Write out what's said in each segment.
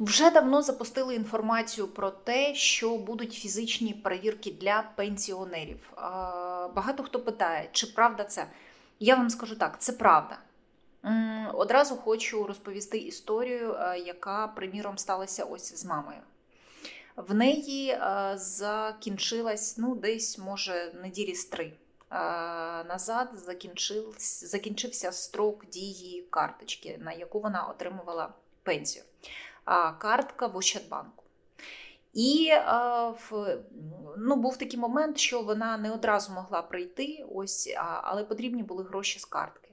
Вже давно запустили інформацію про те, що будуть фізичні перевірки для пенсіонерів. Багато хто питає, чи правда це? Я вам скажу так, це правда. Одразу хочу розповісти історію, е, яка, приміром, сталася ось з мамою. В неї е, закінчилась, ну, десь, може, неділі з три. е, Назад закінчився, строк дії карточки, на яку вона отримувала пенсію картка в Ощадбанку. І в, ну, був такий момент, що вона не одразу могла прийти, ось, але потрібні були гроші з картки.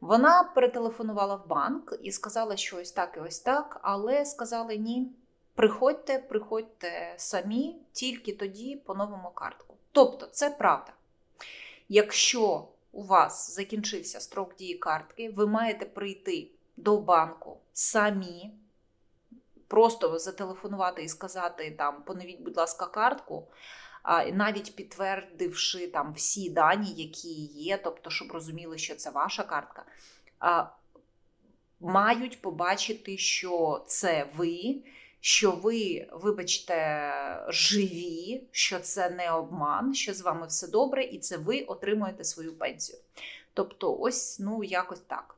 Вона перетелефонувала в банк і сказала, що ось так і ось так, але сказали ні. Приходьте, приходьте самі, тільки тоді по новому картку. Тобто, це правда. Якщо у вас закінчився строк дії картки, ви маєте прийти до банку самі, просто зателефонувати і сказати там поновіть, будь ласка, картку, а, навіть підтвердивши там всі дані, які є, тобто, щоб розуміли, що це ваша картка, мають побачити, що це ви. Що ви, вибачте, живі, що це не обман, що з вами все добре, і це ви отримуєте свою пенсію. Тобто, ось ну якось так.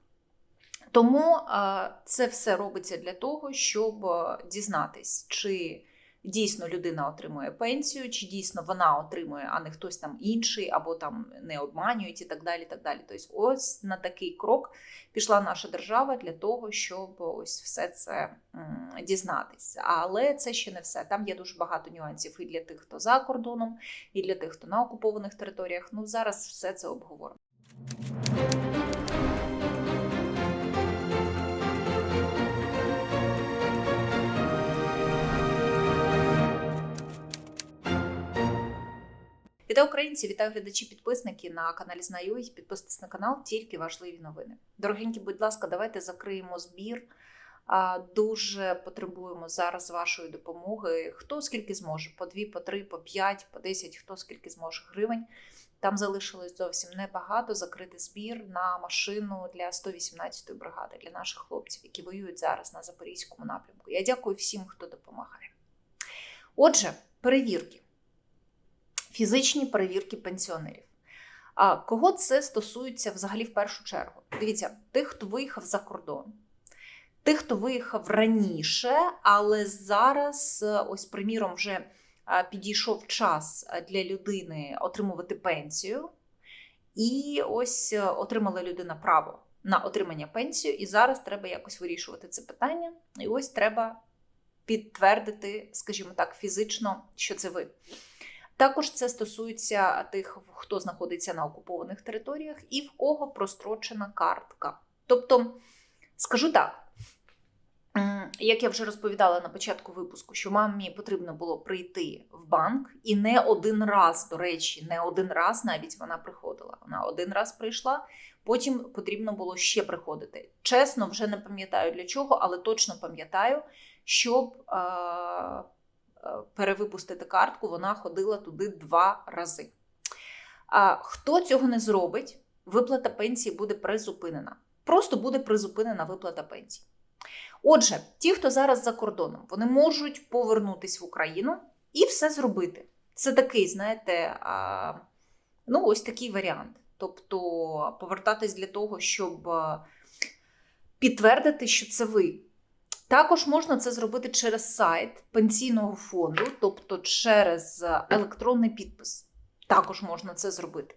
Тому е, це все робиться для того, щоб е, дізнатись, чи дійсно людина отримує пенсію, чи дійсно вона отримує, а не хтось там інший, або там не обманюють і так далі. так далі. Тобто, ось на такий крок пішла наша держава для того, щоб ось все це дізнатись. Але це ще не все. Там є дуже багато нюансів і для тих, хто за кордоном, і для тих, хто на окупованих територіях. Ну зараз все це обговоримо. Вітаю українці, вітаю глядачі, підписники на каналі Знаю. Підписуйтесь на канал, тільки важливі новини. Дорогенькі, будь ласка, давайте закриємо збір. Дуже потребуємо зараз вашої допомоги. Хто скільки зможе? По 2, по 3, по 5, по 10, хто скільки зможе гривень. Там залишилось зовсім небагато закрити збір на машину для 118-ї бригади, для наших хлопців, які воюють зараз на Запорізькому напрямку. Я дякую всім, хто допомагає. Отже, перевірки фізичні перевірки пенсіонерів. А кого це стосується взагалі в першу чергу? Дивіться, тих, хто виїхав за кордон, тих, хто виїхав раніше, але зараз, ось, приміром, вже підійшов час для людини отримувати пенсію, і ось отримала людина право на отримання пенсії, і зараз треба якось вирішувати це питання. І ось треба підтвердити, скажімо так, фізично, що це ви. Також це стосується тих, хто знаходиться на окупованих територіях, і в кого прострочена картка. Тобто, скажу так, як я вже розповідала на початку випуску, що мамі потрібно було прийти в банк, і не один раз, до речі, не один раз навіть вона приходила. Вона один раз прийшла, потім потрібно було ще приходити. Чесно, вже не пам'ятаю для чого, але точно пам'ятаю, щоб. Е- перевипустити картку, вона ходила туди два рази. Хто цього не зробить, виплата пенсії буде призупинена. Просто буде призупинена виплата пенсії. Отже, ті, хто зараз за кордоном, вони можуть повернутися в Україну і все зробити. Це такий, знаєте, ну, ось такий варіант. Тобто повертатись для того, щоб підтвердити, що це ви. Також можна це зробити через сайт пенсійного фонду, тобто через електронний підпис. Також можна це зробити.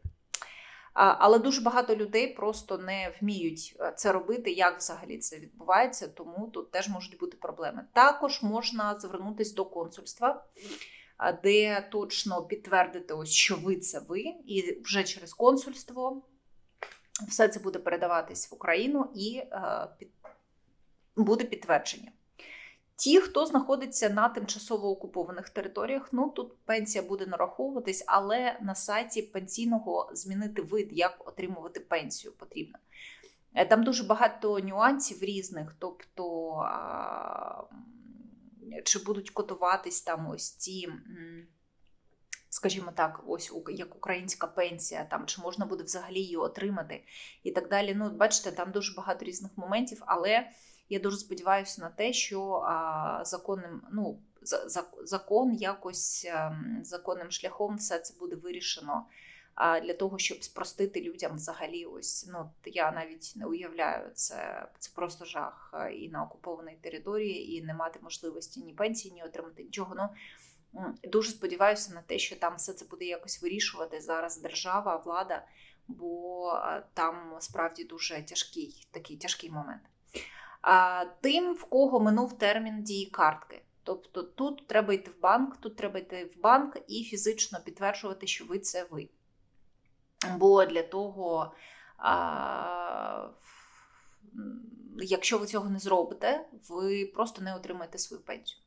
Але дуже багато людей просто не вміють це робити, як взагалі це відбувається, тому тут теж можуть бути проблеми. Також можна звернутися до консульства, де точно підтвердити, ось, що ви це ви, і вже через консульство все це буде передаватись в Україну і буде підтвердження. Ті, хто знаходиться на тимчасово окупованих територіях, ну тут пенсія буде нараховуватись, але на сайті пенсійного змінити вид, як отримувати пенсію потрібно. Е, там дуже багато нюансів різних, тобто чи будуть котуватись там ось ці, скажімо так, ось як українська пенсія, там чи можна буде взагалі її отримати і так далі. Ну, бачите, там дуже багато різних моментів, але. Я дуже сподіваюся на те, що законним, ну, за- за- закон якось ем, законним шляхом все це буде вирішено. Для того, щоб спростити людям взагалі, ось ну я навіть не уявляю це, це просто жах е, і на окупованій території, і не мати можливості ні пенсії, ні отримати нічого. Ну дуже сподіваюся на те, що там все це буде якось вирішувати зараз держава, влада, бо е, там справді дуже тяжкий такий тяжкий момент. Тим, в кого минув термін дії картки. Тобто тут треба йти в банк, тут треба йти в банк і фізично підтверджувати, що ви це ви. Бо для того, а, якщо ви цього не зробите, ви просто не отримаєте свою пенсію.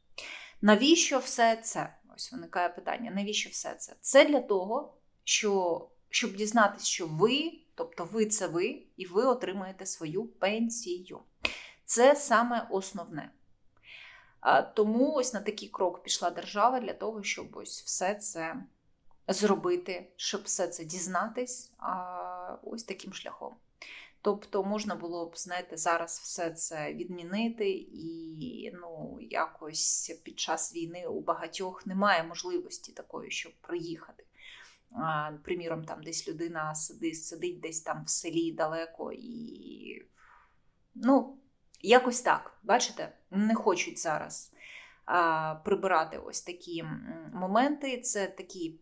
Навіщо все це? Ось виникає питання: навіщо все це? Це для того, що, щоб дізнатися, що ви, тобто ви це ви, і ви отримаєте свою пенсію. Це саме основне. Тому ось на такий крок пішла держава для того, щоб ось все це зробити, щоб все це дізнатись ось таким шляхом. Тобто можна було б, знаєте, зараз все це відмінити, і ну, якось під час війни у багатьох немає можливості такої, щоб приїхати. Приміром, там десь людина сидить, сидить десь там в селі далеко і ну, якось так. Бачите, не хочуть зараз а, прибирати ось такі моменти. Це такі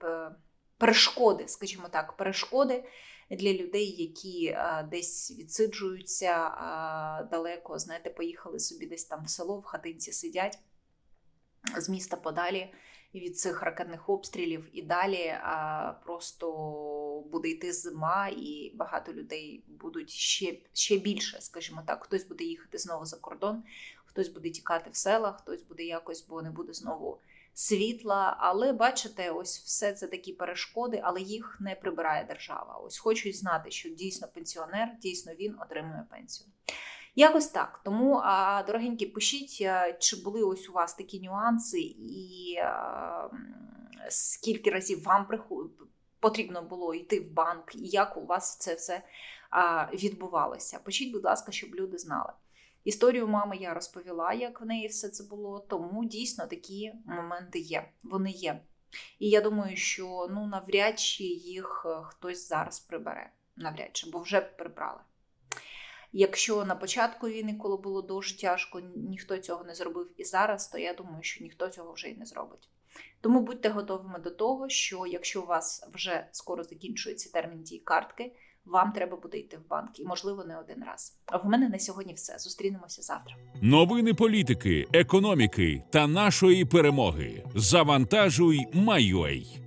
перешкоди, скажімо так, перешкоди для людей, які а, десь відсиджуються а, далеко, знаєте, поїхали собі десь там в село, в хатинці сидять з міста подалі від цих ракетних обстрілів, і далі просто буде йти зима, і багато людей будуть ще, ще більше, скажімо так. Хтось буде їхати знову за кордон, хтось буде тікати в села, хтось буде якось, бо не буде знову світла. Але бачите, ось все це такі перешкоди, але їх не прибирає держава. Ось хочуть знати, що дійсно пенсіонер, дійсно він отримує пенсію. Якось так. Тому, дорогенькі, пишіть, а, чи були ось у вас такі нюанси, і а, скільки разів вам потрібно було йти в банк, і як у вас це все відбувалося. Пишіть, будь ласка, щоб люди знали. Історію мами я розповіла, як в неї все це було, тому дійсно такі моменти є. Вони є. І я думаю, що ну навряд чи їх е, хтось зараз прибере. Навряд чи, бо вже прибрали. Якщо на початку війни, коли було дуже тяжко, ніхто цього не зробив і зараз, то я думаю, що ніхто цього вже і не зробить. Тому будьте готовими до того, що якщо у вас вже скоро закінчується термін дії картки, вам треба буде йти в банк, і можливо не один раз. А в мене на сьогодні все. Зустрінемося завтра. Новини політики, економіки та нашої перемоги. Завантажуй, Майой.